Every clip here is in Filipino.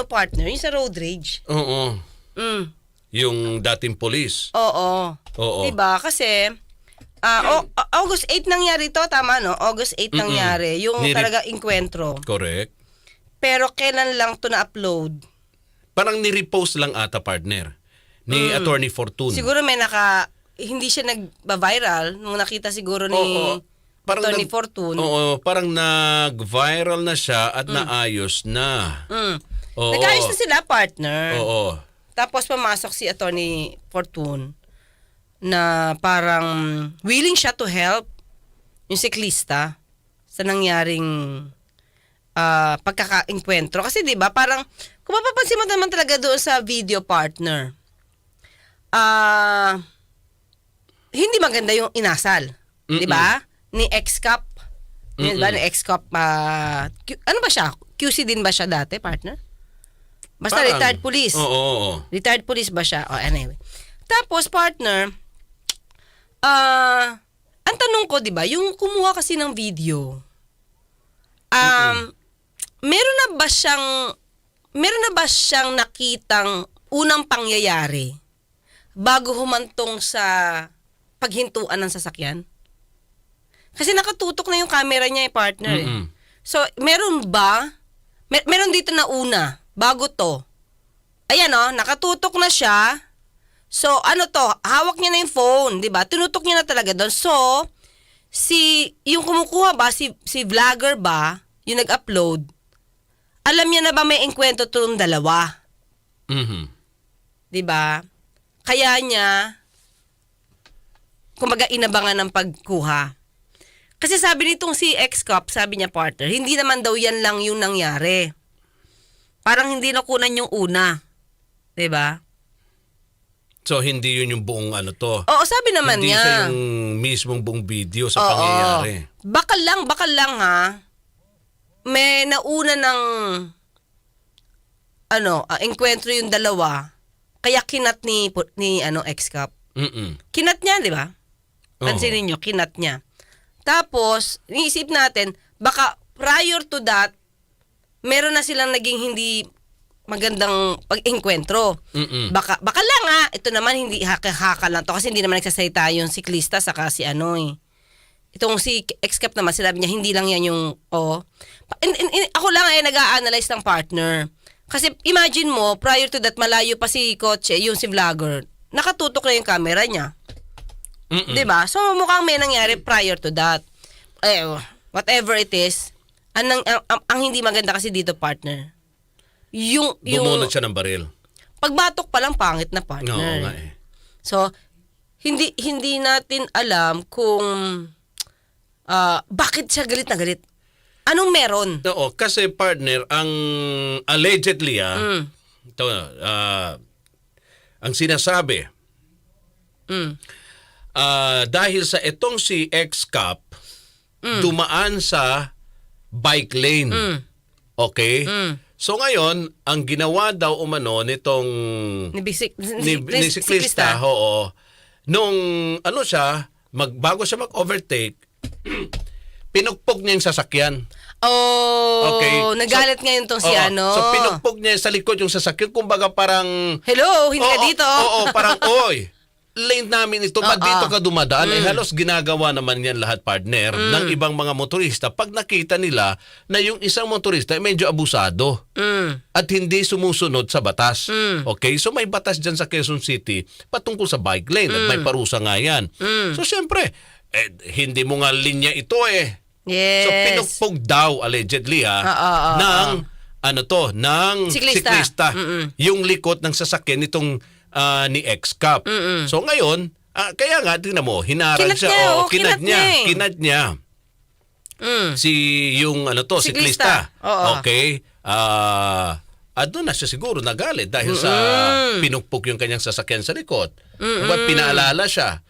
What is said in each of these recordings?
ano partner, yung sa road rage. Oo. Mm. Yung dating polis. Oo. Oo. Diba? Kasi, ah, o- August 8 nangyari to, tama no? August 8 Mm-mm. nangyari. Yung Nire- talaga inkwentro. Correct. Pero kailan lang to na-upload? Parang ni-repost lang ata partner ni Attorney Fortune. Mm. Siguro may naka, hindi siya nag-viral nung nakita siguro ni Oo. Tony nag- Fortune. Oo, parang nag-viral na siya at naayos na. Mm. Oo. Nag-ayos na sila, partner. Oo. Tapos pumasok si Attorney Fortune na parang willing siya to help yung siklista sa nangyaring ah, pagkaka-enkwentro. Kasi 'di ba parang kung mapapansin mo naman talaga doon sa video partner, ah hindi maganda yung inasal. 'Di ba? Ni ex-cop. Di ba? Ni ex-cop. ah, Q- ano ba siya? QC din ba siya dati, partner? Basta Parang- retired police. Oo, oo, oo. Retired police ba siya? Oh, anyway. Tapos, partner, ah, ang tanong ko, di ba, yung kumuha kasi ng video, um, meron na ba siyang, meron na ba siyang nakitang unang pangyayari bago humantong sa paghintuan ng sasakyan? Kasi nakatutok na yung camera niya, eh, partner. eh. Mm-mm. So, meron ba? Mer- meron dito na una, bago to. Ayan oh, nakatutok na siya. So, ano to, hawak niya na yung phone, di ba? Tinutok niya na talaga doon. So, si, yung kumukuha ba, si, si vlogger ba, yung nag-upload, alam niya na ba may enkwentro itong dalawa? Mhm. Di ba? Kaya niya, kumbaga inabangan ng pagkuha. Kasi sabi nitong si ex-cop, sabi niya partner, hindi naman daw yan lang yung nangyari. Parang hindi nakunan yung una. 'Di ba? So, hindi yun yung buong ano to. Oo, sabi naman hindi niya. siya yung mismong buong video sa Oo. pangyayari. Bakal lang, bakal lang ha. May nauna ng ano, ah, enkwentro yung dalawa. Kaya kinat ni ni ano ex-cop. Mm-mm. Kinat niya, 'di ba? Pansinin nyo, kinat niya. Tapos, iniisip natin, baka prior to that, meron na silang naging hindi magandang pag-enkwentro. Mm-mm. Baka, baka lang ah, ito naman hindi haka-haka lang to kasi hindi naman nagsasalita yung siklista saka si ano eh. Itong si ex-cap naman, sinabi niya, hindi lang yan yung, oh. In, in, in- ako lang ay nag-a-analyze ng partner. Kasi imagine mo, prior to that, malayo pa si Kotse, yung si vlogger, nakatutok na yung camera niya. Mm-mm. 'Di ba? So mukhang may nangyari prior to that. Eh, whatever it is, ang, ang, ang, ang hindi maganda kasi dito partner. Yung yung Bumunot siya ng baril. pagbatok pa lang pangit na Oo partner. nga eh. So hindi hindi natin alam kung ah, bakit siya galit na galit. Anong meron? Oo, kasi partner, ang allegedly ah, Mm. ito, ah, ang sinasabi, Mm. ah, dahil sa itong si ex-cop, dumaan sa bike lane. Mm. Okay? Mm. So ngayon, ang ginawa daw umano nitong Ni bisik ni, ni siklista, oo, nung ano siya, mag, bago siya mag-overtake, pinukpog niya yung sasakyan. Oh, Okay. nagalit So- ngayon tong si Oo. ano. So pinukpog niya sa likod yung sasakyan. Kumbaga parang... Hello, hindi ka Oo, dito. Oo, parang, oy, lane namin ito. Ba't Oo. dito ka dumadaan? Mm. Eh halos ginagawa naman yan lahat, partner, ng ibang mga motorista. Pag nakita nila na yung isang motorista ay medyo abusado Mm. at hindi sumusunod sa batas. Mm. Okay? So may batas dyan sa Quezon City patungkol sa bike lane at may parusa nga yan. Mm. So syempre, eh, hindi mo nga linya ito eh. Yes. So pinukpog daw allegedly ha Oo, oo, ng ano to, ng Siklista. siklista, Mm-mm. yung likod ng sasakyan nitong ah, ni ex-cop. Mm-mm. So ngayon, ah, kaya nga tingnan mo, hinarang Kinat siya, niya, oh, oh, kinat, kinat niya, niya eh. kinat niya Mm. si yung ano to, siklista. Oo. Okay? Ah, ah, doon na siya siguro nagalit dahil sa pinukpok yung kanyang sasakyan sa likod. Ba't pinaalala siya?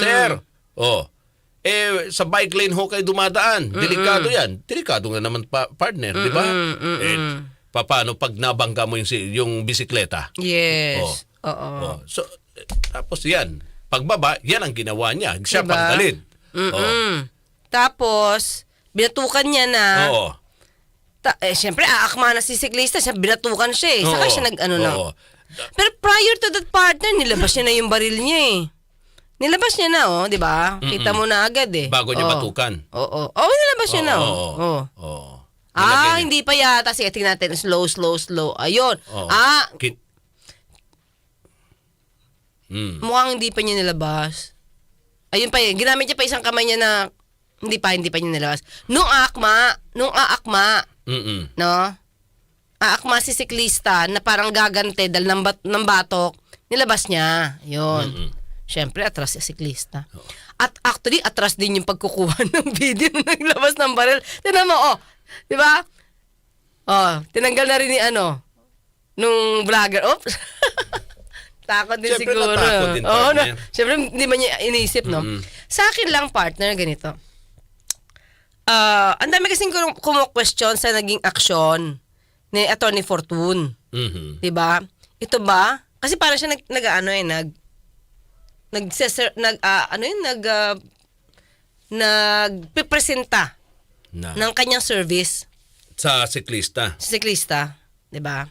Sir, oh, eh, sa bike lane ho kayo dumadaan. Delikado yan. Delikado nga naman pa, partner, di ba? Eh, paano pag nabangga mo yung, si- yung bisikleta? Yes. Oo. Oh, so, tapos yan. Pagbaba, yan ang ginawa niya. Siya Diba? panggalit. Oh. Tapos, binatukan niya na. Oo. Ta- eh, syempre, aakma na si siklista. Siya, binatukan siya eh. Saka Oo. siya nag-ano na. Oo. Pero prior to that partner, nilabas niya na yung baril niya eh. Nilabas niya na, oh, di ba? Kita mo na agad eh. Bago niya Oo. batukan. Oo. Oo, oh, nilabas niya na, oh. Oo. Oo. Oo. Ah, Nilagyan niya. hindi pa yata. Sige, tingnan natin. Slow, slow, slow. Ayun. Oo. Ah, Ki- Mm. mukhang hindi pa niya nilabas. Ayun pa yun. Ginamit niya pa isang kamay niya na hindi pa, hindi pa niya nilabas. Nung aakma, nung aakma, Mm-mm. no? Aakma si siklista na parang gagante dahil ng, bat- ng batok, nilabas niya. Yun. Mm-mm. Siyempre, atras si siklista. At actually, atras din yung pagkukuha ng video na naglabas ng baril. Tinan mo, oh. Di ba? Oh, tinanggal na rin ni ano, nung vlogger. Oops. Takot din Siyempre, siguro. natakot din, Oo, partner. no. Siyempre, hindi man niya inisip, no? Mm-mm. Sa akin lang, partner, ganito. Ah, ang dami kasing kum- kumu-question sa naging aksyon ni Attorney Fortune. Mhm. 'Di ba? Ito ba? Kasi para siya nag nag ano eh nag nag nag ah, ano yun nag uh, nagpipresenta Na. ng kanyang service Sa siklista. sa siklista, 'di ba?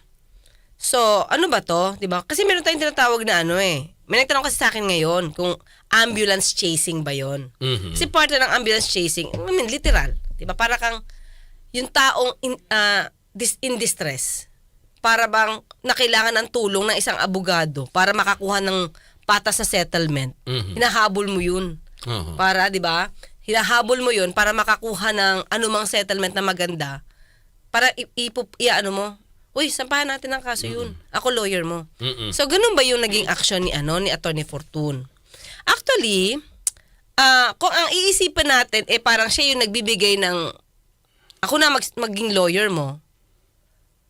So, ano ba 'to, 'di ba? Kasi meron tayong tinatawag na ano eh. May nagtanong kasi sa akin ngayon kung ambulance chasing ba 'yon. Mhm. Kasi part ng ambulance chasing, I mean, literal, 'di ba? Para kang yung taong in, ah, dis, in distress. Para bang nakailangan ng tulong ng isang abogado para makakuha ng patas na settlement. Mhm. Hinahabol mo 'yun. Oo. Para, 'di ba? Hinahabol mo 'yun para makakuha ng anumang settlement na maganda. Para i, ipup- i- ano mo, Uy, sampahan natin ang kaso yun. Ako lawyer mo. Mm-mm. So, ganun ba yung naging action ni ano ni Attorney Fortune? Actually, ah kung ang iisipan natin, eh parang siya yung nagbibigay ng, ako na mag, maging lawyer mo,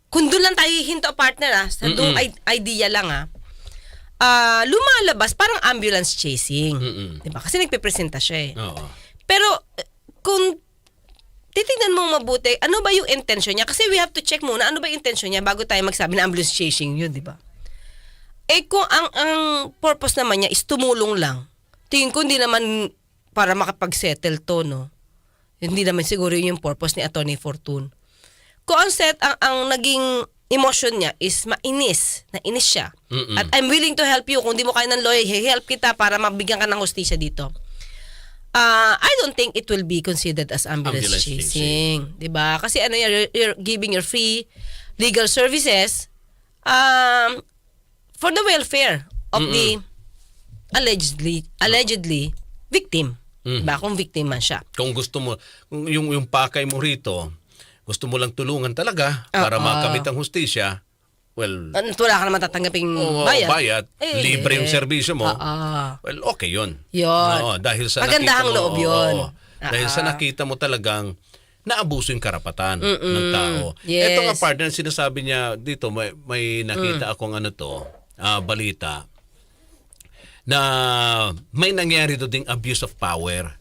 kung doon lang tayo hinto partner ah, sa doon Mm-mm. i- idea lang ah, ah, lumalabas parang ambulance chasing. Mm-mm. Diba? Kasi nagpipresenta siya eh. Oo. Pero eh, kung titignan mo mabuti, ano ba yung intention niya? Kasi we have to check muna, ano ba yung intention niya bago tayo magsabi na ambulance chasing yun, di ba? Eh kung ang, ang purpose naman niya is tumulong lang, tingin ko hindi naman para makapag-settle to, no? Hindi naman siguro yun yung purpose ni Attorney Fortune. Kung ang set, ang, ang naging emotion niya is mainis, nainis siya. Mm-mm. At I'm willing to help you. Kung di mo kaya ng lawyer, help kita para mabigyan ka ng hustisya dito. Ah, I don't think it will be considered as ambulance, Ambulance chasing, 'di ba? Kasi ano you're, you're giving your free legal services um for the welfare of the allegedly allegedly victim. Mm. 'Di ba? Kung victim man siya. Kung gusto mo, yung, yung pakay mo rito, gusto mo lang tulungan talaga para Oo. makamit ang hustisya, well, At wala ka naman tatanggaping oo, bayad. bayad, Eh, libre yung serbisyo mo, Oo. well, okay yun. Yun. Oo, dahil sa Magandahang nakita mo, loob yun. oo, dahil sa Ah. nakita mo talagang naabuso yung karapatan ng tao. Yes. Ito nga partner, sinasabi niya dito, may, may nakita akong ano to, ah, balita, na may nangyari doon ding abuse of power.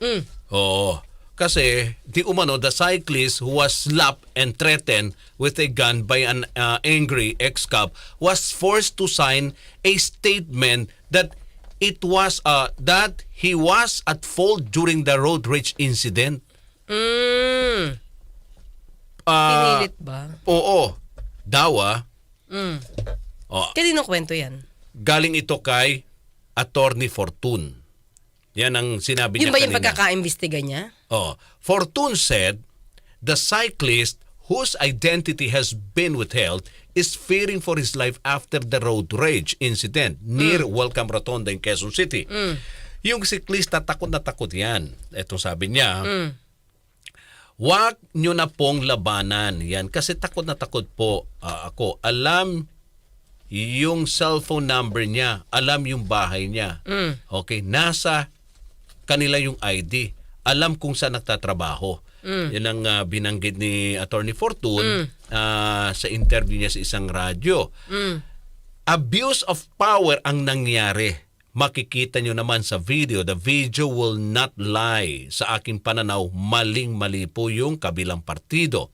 Mm. Oo. Kasi, di umano, the cyclist who was slapped and threatened with a gun by an uh, angry ex-cop was forced to sign a statement that it was uh, that he was at fault during the road rage incident. Mm. Ah, Pinilit ba? oo. Dawa, Mm. oh, Kanino kwento yan? galing ito kay Attorney Fortune. Yan ang sinabi Yun niya ba yung kanina. pagkaka-imbestiga niya? Oh, Fortune said the cyclist whose identity has been withheld is fearing for his life after the road rage incident near Welcome Rotonda in Quezon City. Yung siklista takot na takot yan. Ito sabi niya, Mm. Huwag nyo na pong labanan yan kasi takot na takot po ah, ako. Alam yung cellphone number niya, alam yung bahay niya. Mm. Okay, nasa kanila yung ID. Alam kung saan nagtatrabaho. Yan ang ah, binanggit ni Attorney Fortune ah, sa interview niya sa isang radyo. Mm. Abuse of power ang nangyari. Makikita nyo naman sa video, the video will not lie. Sa aking pananaw, maling-mali po yung kabilang partido.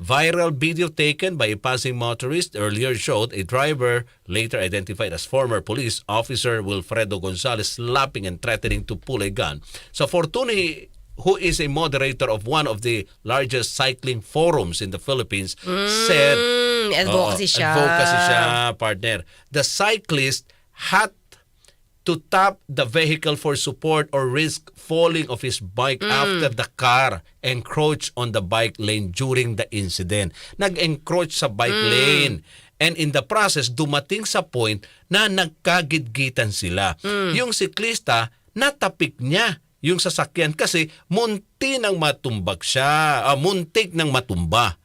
Viral video taken by a passing motorist earlier showed a driver later identified as former police officer Wilfredo Gonzalez slapping and threatening to pull a gun. Sa Fortuny who is a moderator of one of the largest cycling forums in the Philippines, said Mm, advocacy Oo, siya. Advocacy siya, partner. The cyclist had to tap the vehicle for support or risk falling off his bike Mm. after the car encroached on the bike lane during the incident. Nag-encroach sa bike Mm. lane. And in the process, dumating sa point na nagkagitgitan sila. Mm. Yung siklista, natapik niya yung sasakyan kasi munti nang matumbag siya, ah, muntik nang matumba.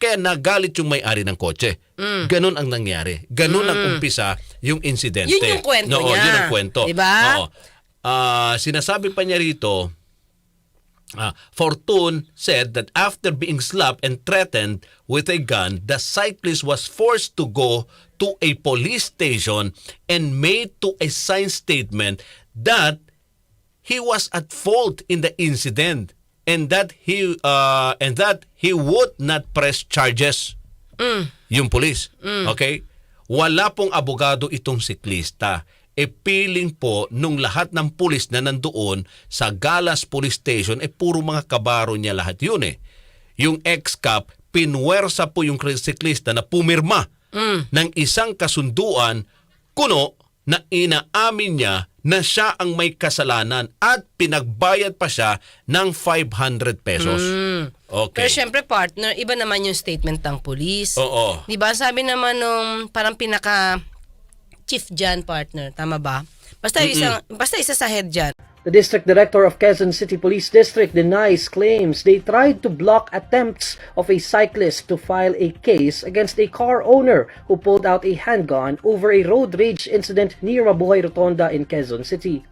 Kaya nagalit yung may-ari ng kotse. Ganon ang nangyari. Ganon ang umpisa yung insidente. Yun yung kwento Oo, niya. yun ang kwento. Diba? Oo. Ah, sinasabi pa niya rito, Ah, Fortune said that after being slapped and threatened with a gun, the cyclist was forced to go to a police station and made to a signed statement that he was at fault in the incident and that he uh, and that he would not press charges. Yung police. Okay? Wala pong abogado itong siklista. E piling po nung lahat ng pulis na nandoon sa Galas Police Station, eh puro mga kabaro niya lahat yun eh. Yung ex-cop, pinwersa po yung siklista na pumirma ng isang kasunduan kuno na inaamin niya na siya ang may kasalanan at pinagbayad pa siya ng 500 pesos. Okay. Pero syempre partner, iba naman yung statement ng police. Oo. Di ba sabi naman nung parang pinaka chief dyan partner, tama ba? Basta isang basta isa sa head dyan. The district director of Quezon City Police District denies claims they tried to block attempts of a cyclist to file a case against a car owner who pulled out a handgun over a road rage incident near Mabuhay Rotonda in Quezon City.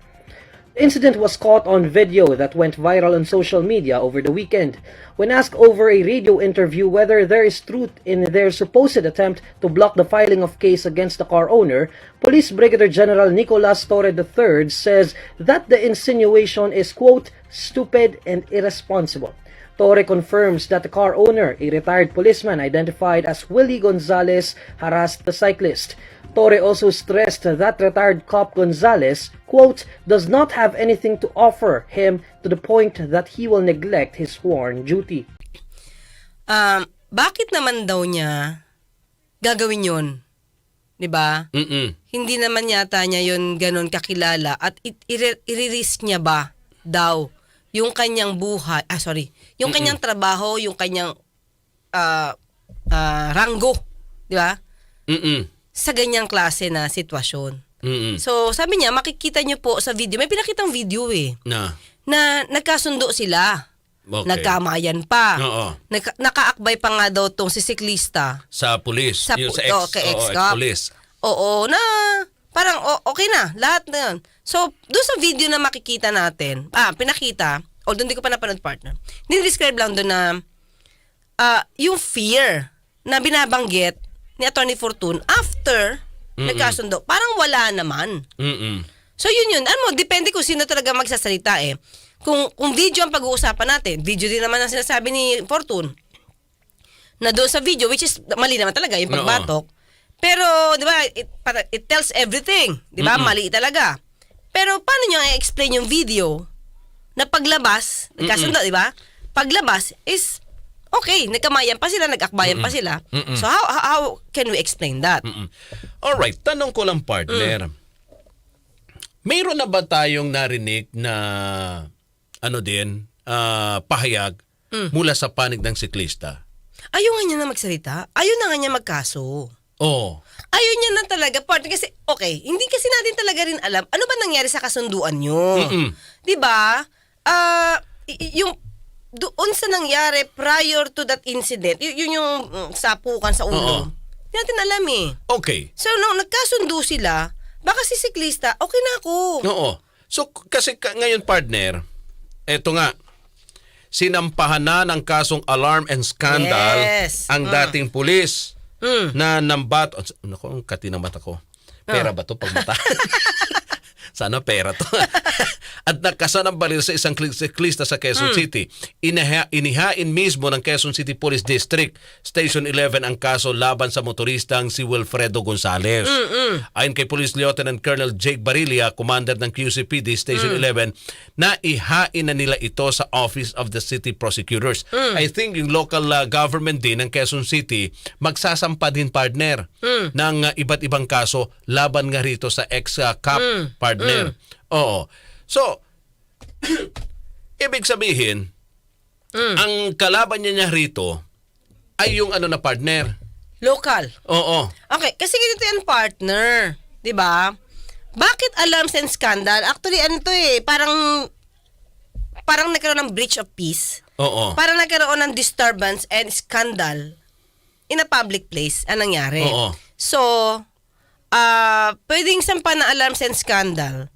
The incident was caught on video that went viral on social media over the weekend. When asked over a radio interview whether there is truth in their supposed attempt to block the filing of case against the car owner, Police Brigadier General Nicolas Torre III says that the insinuation is, quote, stupid and irresponsible. Torre confirms that the car owner, a retired policeman identified as Willie Gonzalez, harassed the cyclist. Torre also stressed that retired cop Gonzalez, quote, does not have anything to offer him to the point that he will neglect his sworn duty. Um, bakit naman daw niya gagawin yun? 'Di ba? Mm-mm. Hindi naman yata niya yun ganun kakilala at i-risk niya ba daw yung kanyang buhay, ah sorry, yung kanyang trabaho, yung kanyang ah ah, ranggo, 'di ba? Mm-mm. Sa ganyang klase na sitwasyon. Mm-mm. So, sabi niya, makikita niyo po sa video, may pinakitang video eh, Na. na nagkasundo sila. Okay. Nagkamayan pa. Oo. Nagka- nakaakbay pa nga daw tong si siklista. Sa police. Sa, yung pu- sa ex, oh, kay oo, ex-cop. ex-police. Oo, na parang o- okay na, lahat na yun. So, doon sa video na makikita natin, ah, pinakita, although hindi ko pa napanood partner, describe lang doon na ah, yung fear na binabanggit ni Attorney Fortune after nagkasundo, parang wala naman. Mm-mm. So yun yun. Ano mo, depende kung sino talaga magsasalita eh. Kung, kung video ang pag-uusapan natin, video din naman ang sinasabi ni Fortune. Na doon sa video, which is mali naman talaga yung pagbatok. Pero, di ba, it, it tells everything. Di ba? Mali talaga. Pero paano nyo i-explain yung video na paglabas, nagkasundo, di ba? Paglabas is, okay, nagkamayan pa sila, nagakbayan pa sila. So how, how, can we explain that? Mm. Alright, tanong ko lang partner. Mayroon na ba tayong narinig na ano din, ah, pahayag mula sa panig ng siklista? Ayaw nga niya na magsalita. Ayaw na nga niya magkaso. Oh. Ayaw niya na talaga, partner. Kasi, okay, hindi kasi natin talaga rin alam ano ba nangyari sa kasunduan nyo. Mm-mm. Di ba? Ah, yung doon sa nangyari prior to that incident, y- yun yung mm, sapukan sa Oo. ulo. Hindi natin alam eh. Okay. So, nung nagkasundo sila, baka si siklista, okay na ako. Oo. So k- kasi ka- ngayon partner, eto nga, sinampahan na ng kasong alarm and scandal Yes. ang Mm. dating pulis Mm. na nambat... Naku, ang kati ng mata ko. Pera ba to pag mata? Sana pera to. At nakasan ang baril sa isang kli- siklista sa Quezon City. Inaha, inihain mismo ng Quezon City Police District Station 11 ang kaso laban sa motoristang si Wilfredo Gonzales. Ayon kay Police Lieutenant Colonel Jake Barilla, commander ng QCPD Station 11, na ihain na nila ito sa Office of the City Prosecutors. I think yung local uh, government din ng Quezon City magsasampa din partner ng uh, iba't ibang kaso laban nga rito sa ex-cop partner. Oo. So, ibig sabihin, ang kalaban niya niya rito ay yung ano na partner. Local. Oo. Okay, kasi ganito yan partner. 'Di ba? Bakit alarms and scandal? Actually, ano to eh, parang parang nagkaroon ng breach of peace. Oo. Parang nagkaroon ng disturbance and scandal in a public place. Anong nangyari? Oo. So, ah pwedeng sampa na alarms and scandal.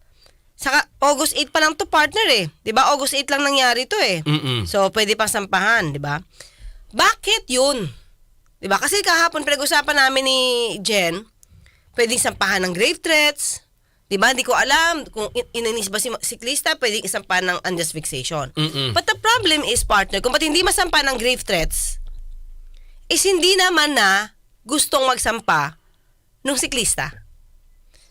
Saka August 8 pa lang to partner eh. 'Di ba? August 8 lang nangyari to eh. Mm-mm. So, pwede pang sampahan, 'di ba? Bakit 'yun? 'Di ba? Kasi kahapon pinag-usapan namin ni Jen, pwedeng sampahan ng grave threats. 'Di ba? Hindi ko alam kung in- inanis ba si siklista, pwedeng isampahan ng unjust vexation. Mm-mm. But the problem is, partner, kung ba't hindi masampa ng grave threats, is hindi naman na gustong magsampa ng siklista.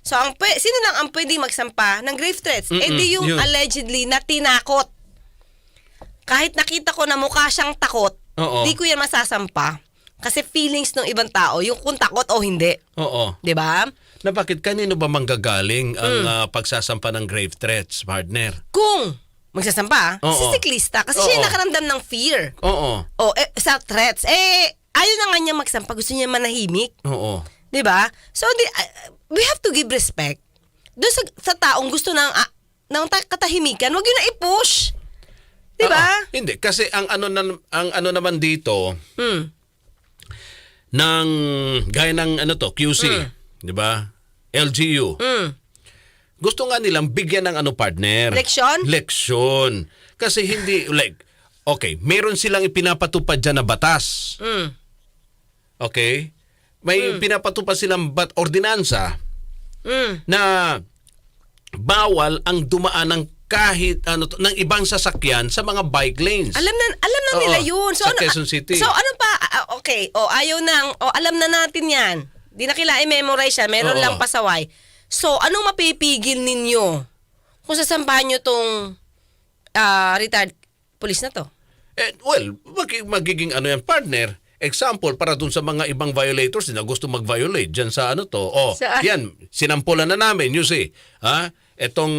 So, ang pwe- sino lang ang pwedeng magsampa ng grave threats? Eh Mm-mm, di yung yun. allegedly na tinakot. Kahit nakita ko na mukha siyang takot, Oo. di ko yan masasampa. Kasi feelings ng ibang tao, yung kung takot o hindi. Oo. 'Di ba? Na bakit kanino ba manggagaling ang Mm. ah, pagsasampa ng grave threats, partner? Kung magsasampa, Oo. si siklista, kasi siya yung Oo. nakaramdam ng fear. Oo. O, eh, sa threats, eh, ayaw na nga niya magsampa, gusto niya manahimik. Oo. 'Di ba? So di, uh, we have to give respect. Doon sa, sa taong gusto ng ah, ng ta- katahimikan, wag yun na i-push. 'Di ba? Oo. Hindi kasi ang ano na, ang ano naman dito Hmm. ng gaya ng ano to QC, 'di ba? LGU. Hmm. Gusto nga nilang bigyan ng ano partner. Leksyon? Leksyon. Kasi hindi like okay, meron silang ipinapatupad diyan na batas. Hmm. Okay? May pinapatupad silang bat ordinansa Hmm. na bawal ang dumaan ng kahit ano to- ng ibang sasakyan sa mga bike lanes. Alam na alam na Oo, nila 'yun. So sa ano, Quezon City. So ano pa? Ah, okay. O ayaw nang o alam na natin 'yan. Di na kailangan i-memorize yan. Meron Oo. lang pasaway. So anong mapipigil ninyo kung sasampahan nyo tong ah, retired police na to? Eh, well, mag- magiging ano yan, partner. Example, para dun sa mga ibang violators na gusto mag-violate dyan sa ano to. Oh, Saan? yan, sinampulan na namin, you see. Ha? Etong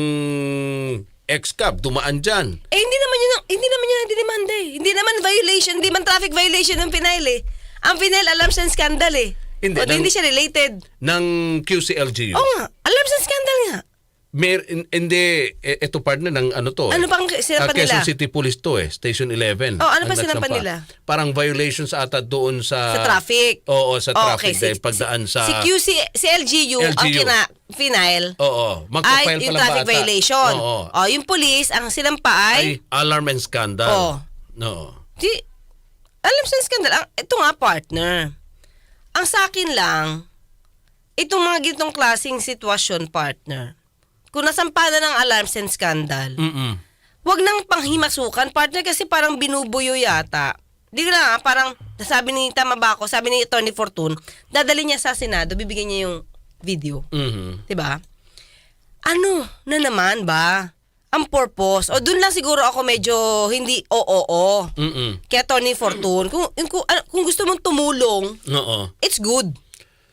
ex-cab, dumaan dyan. Eh, hindi naman yun, ang- hindi naman yun ang dinimanda eh. Hindi naman violation, hindi man traffic violation ng Pinail eh. Ang Pinail, alarms and scandal eh. Hindi, O, di, nang- hindi siya related. Ng QCLGU. Oo nga, alarms and scandal nga. Mer, in- hindi, eh, eto partner ng ano to. Ano eh. pang sinampan Ah, Quezon nila? City Police to eh, Station 11. Oh, ano ang pa nagsampa. nila? Parang violations ata doon sa... Sa traffic. Oo, sa Oh, traffic dahil pagdaan sa... Si QC, si LGU, ang LGU. kina, Pinail, Oo, yung pa lang traffic bata. violation. Oo. Oh, yung police, ang sinampa Ay, ay, alarm and scandal. Oo. No. di, alam sa scandal, ang, ito nga partner. Ang sa akin lang, itong mga gitong klaseng sitwasyon partner, kung nasampa na ng alarms and scandal, Mm-mm. wag nang panghimasukan, partner, kasi parang binubuyo yata. Di ko ah, parang, sabi ni Tama ba ako, sabi ni Tony Fortune, dadali niya sa Senado, bibigyan niya yung video. Mhm. 'Di ba? Ano na naman ba ang purpose? O doon lang siguro ako medyo hindi oo oo. Mm-mm. Kaya Tony Fortune, kung, kung, ano- kung gusto mong tumulong, Oo. it's good.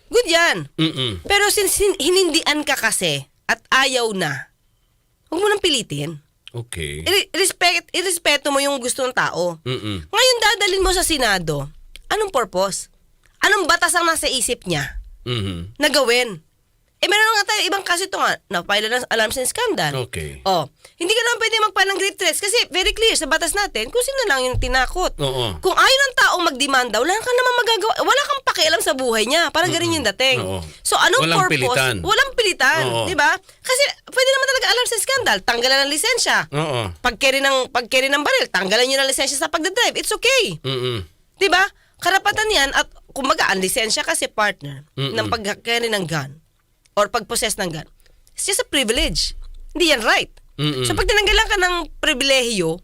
Good yan. Mm-mm. Pero since hin- hinindian ka kasi at ayaw na, huwag mo nang pilitin. Okay. I- respect, irespeto mo yung gusto ng tao. Mm-mm. Ngayon dadalin mo sa Senado, anong purpose? Anong batas ang nasa isip niya? Mhm. na gawin. Eh, meron nga tayo ibang kaso ito nga, na-file ng alarms and scandal. Okay. Oh, hindi ka naman pwede magpa ng grave threats kasi very clear sa batas natin kung sino lang yung tinakot. Oo. Kung ayaw ng taong magdemanda, wala ka naman magagawa. Wala kang pakialam sa buhay niya. Parang ganun yung dating. Oo. So, anong Walang purpose? pilitan. Walang pilitan. Oo. Di ba? Kasi pwede naman talaga alarms and scandal. Tanggalan ng lisensya. Oo. Pag-carry ng, pag-carry ng baril, tanggalan nyo ng lisensya sa pagdadrive. It's okay. Mm-mm. 'Di ba? Karapatan 'yan at kumbaga ang lisensya kasi partner Mm-mm. ng pag-carry ng gun or pag-possess ng gun. It's just a privilege. Hindi yan right. Mm-mm. So pag tinanggalan ka ng pribilehiyo,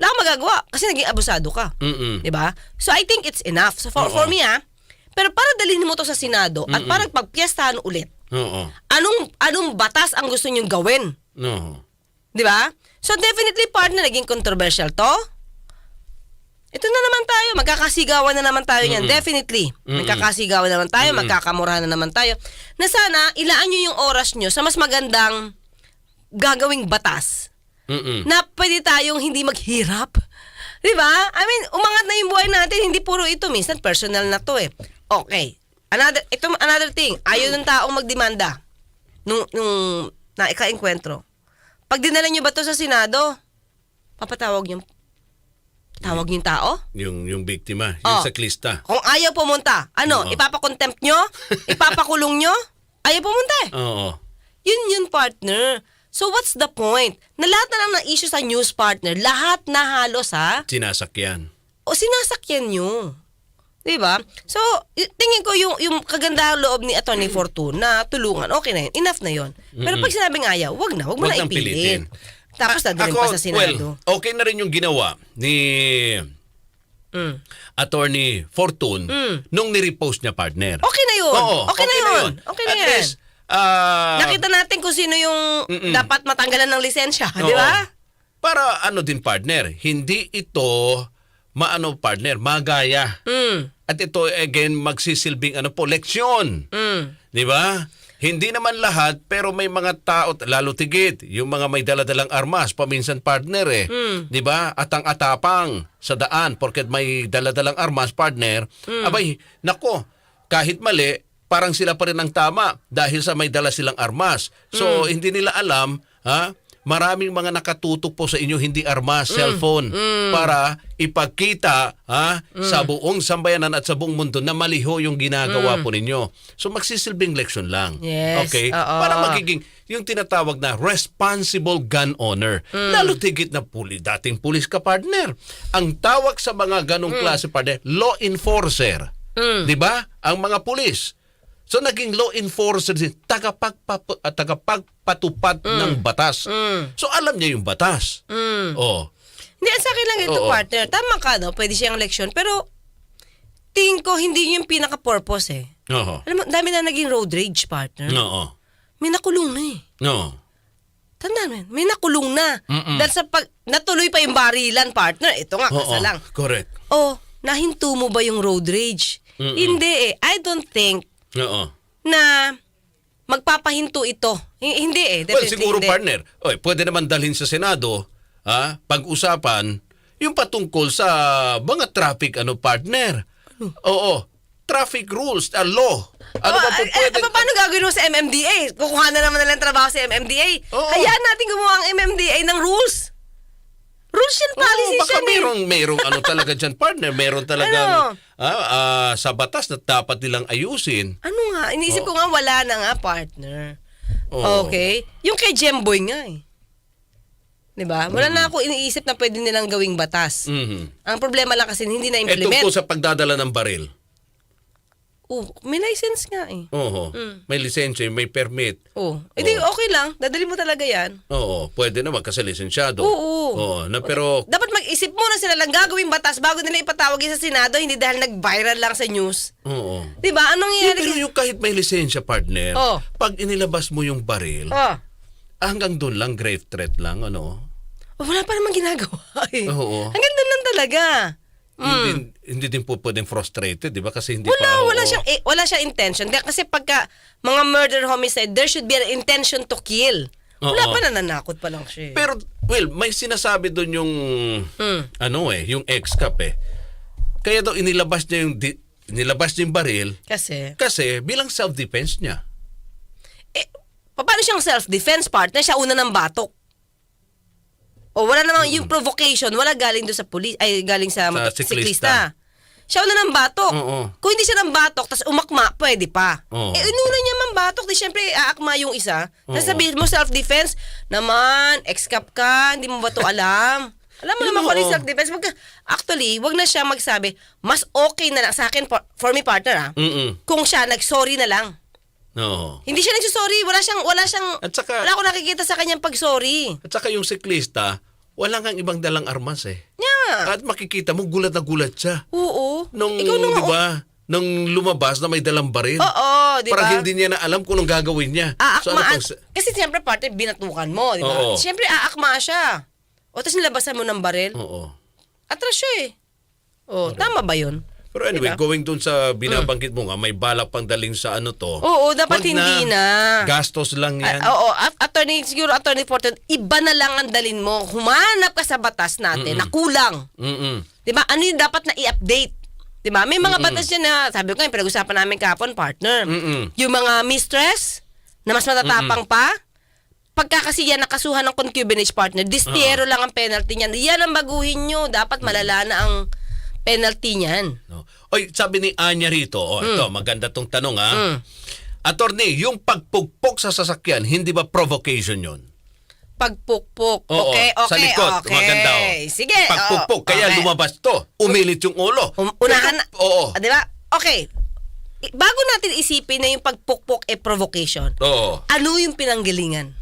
wala kang magagawa kasi naging abusado ka. Mm-mm. 'Di ba? So I think it's enough. So for, Oo. for me ah, pero para dalhin mo to sa Senado at para pagpiestahan ulit, Oo. anong anong batas ang gusto niyong gawin? No. 'Di ba? So definitely partner naging controversial to. Ito na naman tayo, magkakasigawan na naman tayo niyan. Definitely. Magkakasigawan na naman tayo, magkakamurahan na naman tayo. Na sana ilaan niyo yung oras niyo sa mas magandang gagawing batas Mm-mm. na pwede tayong hindi maghirap. 'Di ba? I mean, umangat na yung buhay natin, hindi puro ito, minsan personal na to eh. Okay. Another ito another thing, ayaw ng taong magdemanda nung nung naika-enkwentro. Pag dinala niyo ba to sa Senado, papatawag yung tawag yung tao? Yung yung biktima, yung Oh. saklista. Kung ayaw pumunta, ano, Oo. ipapakontempt nyo? Ipapakulong nyo? Ayaw pumunta eh. Oo. Yun yun, partner. So what's the point? Na lahat na lang na issue sa news partner, lahat na halos ha, Sinasakyan. o sinasakyan nyo. Diba? So, y- tingin ko yung, yung kagandahang loob ni Attorney Fortune na tulungan, okay na yun, enough na yun. Pero pag sinabing ayaw, wag na, wag mo Wag na nang ipilit. pilitin. Tapos dadalhin Ako, pa sa Senado. well, okay na rin yung ginawa ni Mm. Attorney Fortune nung ni-repost niya partner. Okay na yun. Oo, okay, na yun. Okay na At yan. least, ah, Nakita natin kung sino yung Mm-mm. dapat matanggalan ng lisensya, oo. di ba? Para ano din partner, hindi ito maano partner, magaya. Mm. At ito again magsisilbing ano po, leksyon. Mm. 'Di ba? Hindi naman lahat pero may mga tao lalo tigit, yung mga may daladalang armas paminsan partner eh. Hmm. 'Di ba? Atang-atapang sa daan porket may daladalang armas partner. Hmm. Abay, nako, kahit mali parang sila pa rin ang tama dahil sa may dala silang armas. So Hmm. hindi nila alam, ha? Maraming mga nakatutok po sa inyo hindi armas, Hmm. cellphone para ipagkita ha sa buong sambayanan at sa buong mundo na maliho yung ginagawa po ninyo. So magsisilbing leksyon lang. Yes, Okay? oo. Para magiging yung tinatawag na responsible gun owner. Lalo tigit na puli, dating pulis ka partner. Ang tawag sa mga ganong klase partner, law enforcer. 'Di ba? Ang mga pulis. So naging law enforcer din, tagapagpap- ah, tagapagpatupad ng batas. So alam niya yung batas. Oh. Hindi, sa akin lang ito, Oo. partner. Tama ka, no? Pwede siyang leksyon. Pero, tingin ko, hindi yun yung pinaka-purpose eh. Oo. Alam mo, dami na naging road rage, partner. Oo. May nakulong na eh. No. Tandaan mo, yan, may nakulong na. Mm-mm. Dahil sa pag, natuloy pa yung barilan, partner. Ito nga, Oo. kasa lang. Correct. Oh, nahinto mo ba yung road rage? Mm-mm. Hindi eh. I don't think Oo. na magpapahinto ito. H- hindi eh. Well, siguro hindi. partner, oy, pwede naman dalhin sa Senado, ha, pag-usapan yung patungkol sa mga traffic ano partner. Oo. Traffic rules, a law. Ano Oh, ba po eh, pwede? eh, paano gagawin mo sa MMDA? Kukuha na naman nila ng trabaho sa MMDA. Oo. Hayaan natin gumawa ang MMDA ng rules. Rules yan, policies Oo, baka yan eh. merong, merong ano talaga dyan, partner. Meron talagang Ano? ah, ah, sa batas na dapat nilang ayusin. Ano nga? Iniisip ko nga wala na nga, partner. Oo. Okay? Yung kay Gemboy nga eh. 'Di ba? Wala na ako iniisip na pwede nilang gawing batas. Mhm. Ang problema lang kasi hindi Eh, na-implement. tungkol sa pagdadala ng baril. Oh, may license nga eh. Oo. May lisensya, may permit. Oh, edi okay lang. Dadali mo talaga 'yan. Oo, pwede naman kasi lisensyado. Oo. Oo, na pero Dapat mag-isip muna sila lang gagawing batas bago nila ipatawag sa Senado, hindi dahil nag-viral lang sa news. oo. 'Di ba? Anong Yung, nangyayari? pero yung kahit may lisensya partner, Oh. pag inilabas mo yung baril, Oh, hanggang doon lang grave threat lang ano. wala pa namang ginagawa eh. Oo. Hanggang doon lang talaga. Hindi hindi din po pwedeng frustrated, 'di ba? Kasi hindi Hmm. Wala, pa wala oo. siyang eh, wala siyang intention. Kasi pagka mga murder homicide, there should be an intention to kill. Wala Oo. pa nananakot pa lang siya. eh. Pero well, may sinasabi doon yung Hmm. ano eh, yung ex-cap eh. Kaya daw inilabas niya yung di, inilabas niya yung baril Kasi kasi bilang self-defense niya. eh, paano siyang self-defense partner? Siya una ng batok. O wala namang yung provocation, wala galing doon sa police, ay galing sa, Sa motor- siklista. siklista. Siya una ng batok. Oo. Kung hindi siya ng batok, tapos umakma, pwede pa. Oo. Eh, inuna niya man batok, di syempre aakma yung isa. Tapos Oo. sabihin mo self-defense, naman, ex-cap ka, hindi mo ba to alam? Alam mo naman kung ano yung oo. self-defense. Wag actually, wag na siya magsabi, mas okay na lang, sa akin, for, for me partner ah, Mm. kung siya nag-sorry na lang. No. Hindi siya nagsusorry. Wala siyang, wala siyang, At saka- wala akong nakikita sa kanyang pag-sorry. At saka yung siklista, wala kang ibang dalang armas eh. Yeah. At makikita mo, gulat na gulat siya. Oo. Nung, Ikaw na nga, di ba, nung lumabas na may dalang baril. Oo, di ba? Parang hindi niya na alam kung anong gagawin niya. So, ano Aakmaan. pang- kasi siyempre parte binatukan mo, di ba? Oo. Siyempre aakma siya. O tapos nilabasan mo ng baril. Oo. Atras siya eh. O, tama ba yun? Pero anyway, Diba? going dun sa binabanggit mo nga, may balak pang daling sa ano to. Oo, dapat Wag hindi na. Gastos lang yan. Ah, oo, at- attorney, siguro attorney Fortune, iba na lang ang dalin mo. Humanap ka sa batas natin na kulang. Mm-mm. Di ba? Ano yung dapat na i-update? Di ba? May mga batas yan na, sabi ko nga, pinag-usapan namin kapon, partner. Mm-mm. Yung mga mistress, na mas matatapang pa, pagka kasi yan nakasuhan ng concubinage partner, distiero lang ang penalty niyan. Yan ang baguhin nyo. Dapat malala na ang penalty niyan. No. Oy, sabi ni Anya rito, oh, ito, maganda tong tanong ha. Mm. Attorney, yung pagpugpok sa sasakyan, hindi ba provocation yun? Pagpukpok. Oo, okay, okay, sa likod, okay. maganda oh. Sige. Pagpugpok, oo, kaya okay. lumabas to. Umilit yung ulo. Um, unahan na. Oo. Ah, di ba? Okay. Bago natin isipin na yung pagpukpok e provocation, Oo. ano yung pinanggalingan?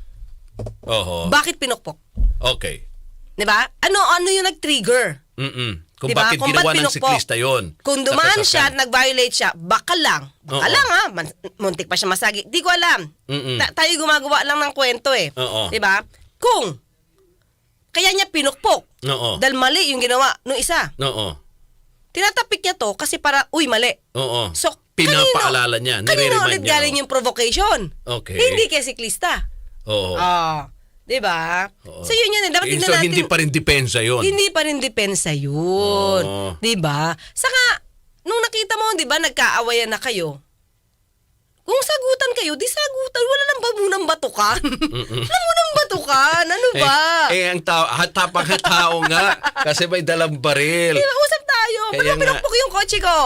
Oo. Bakit pinukpok? Okay. Di ba? Ano ano yung nag-trigger? Mm-mm. Kung Diba? bakit Kung ginawa ba't ng siklista yon. Kung dumaan siya at nag-violate siya, baka lang. Baka Oo. lang ha. Man- muntik pa siya masagi. Di ko alam. Mm-mm. Ta- tayo gumagawa lang ng kwento eh. Oo. Di ba? Kung kaya niya pinukpok Oo. dahil mali yung ginawa nung isa. Oo. Tinatapik niya to kasi para, uy, mali. Oo. So, Pinapaalala niya, Kanino nire-remind ulit niya, galing yung provocation? Okay. Hindi kay siklista. Oo. Ah, 'di ba? So yun yun, eh. dapat Eh, tingnan so, natin. hindi pa rin depensa yon. Hindi pa rin depensa yun. Oo. 'Di ba? Saka nung nakita mo, 'di ba, nagkaawayan na kayo. Kung sagutan kayo, di sagutan. Wala nang ba munang batukan? Wala munang batukan. Ano ba? Eh, eh ang tao, hatapang tao nga kasi may dalang baril. Ba, usap tayo. Kaya Ba't mo nga- pinukpok yung kotse ko?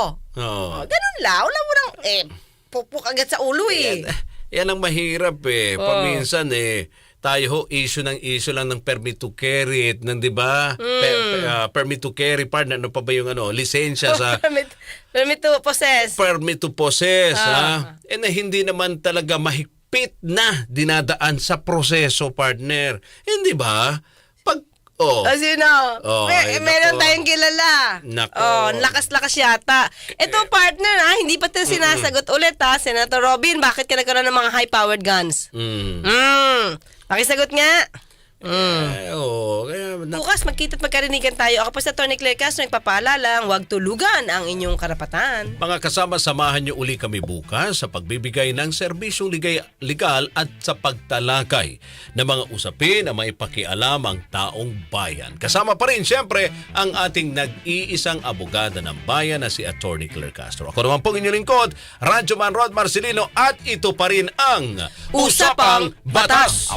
Oo. Oh, ganun lang. Wala mo nang, eh, pukpok agad sa ulo eh. Yan ang mahirap eh. Paminsan eh, tayo ho, issue ng issue lang ng permit to carry it, ng di ba? Pe- pe- ah, permit to carry, partner, ano pa ba yung ano, lisensya sa permit, permit to possess. permit to possess, Ah. ha? Eh na hindi naman talaga mahigpit na dinadaan sa proseso, partner. Hindi ba? Pag, oh, O sino? Oh, May, ay, meron nako. tayong kilala. Nako. Oh, lakas-lakas yata. Ito partner ha, hindi pa tayo sinasagot ulit ha. Senator Robin, bakit ka nagkaroon ng mga high-powered guns? mm, Hmm. Pakisagot nga. eh, oh, kaya, na- Bukas magkita't magkarinigan tayo. Ako po sa Tony Claire Castro, nagpapaalala, huwag tulugan ang inyong karapatan. Mga kasama, samahan niyo uli kami bukas sa pagbibigay ng serbisyong ligay, legal at sa pagtalakay ng mga usapin na may pakialam ang taong bayan. Kasama pa rin, siyempre, ang ating nag-iisang abogada ng bayan na si Attorney Claire Castro. Ako naman pong inyong lingkod, Radyo Man Rod Marcelino at ito pa rin ang Usapang Batas.